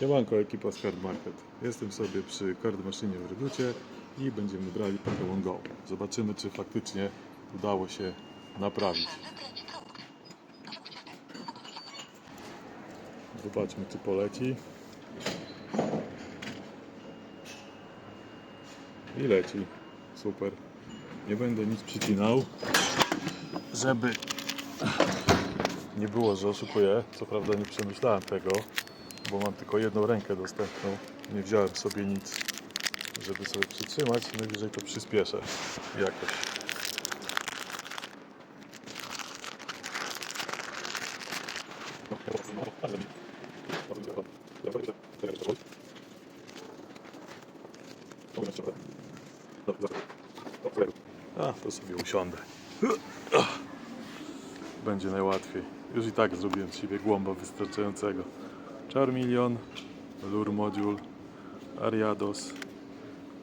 Siemanko, ekipa z Card Market. Jestem sobie przy card maszynie w Reducie i będziemy brali Pokémon Go. Zobaczymy, czy faktycznie udało się naprawić. Zobaczmy, czy poleci. I leci. Super. Nie będę nic przycinał, żeby nie było, że oszukuję. Co prawda nie przemyślałem tego, bo mam tylko jedną rękę dostępną. Nie wziąłem sobie nic, żeby sobie przytrzymać. Najwyżej to przyspieszę jakoś. A, to sobie usiądę. Będzie najłatwiej. Już i tak zrobiłem z siebie głąba wystarczającego. Charmeleon, Lure Module, Ariados,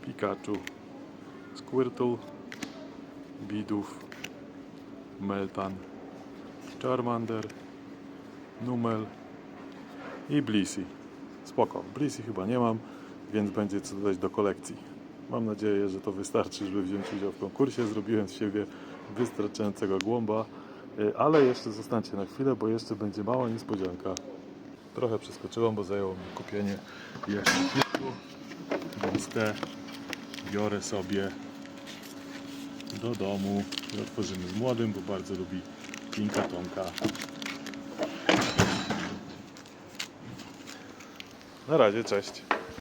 Pikachu, Squirtle, Bidów, Meltan, Charmander, Numel i Blissey. Spoko. Blissey chyba nie mam, więc będzie co dodać do kolekcji. Mam nadzieję, że to wystarczy, żeby wziąć udział w konkursie. Zrobiłem z siebie wystarczającego głąba, y, ale jeszcze zostańcie na chwilę, bo jeszcze będzie mała niespodzianka. Trochę przeskoczyłem, bo zajęło mi kupienie jeszcze kilku, więc te biorę sobie do domu i otworzymy z młodym, bo bardzo lubi Pinka Tonka. Na razie, cześć.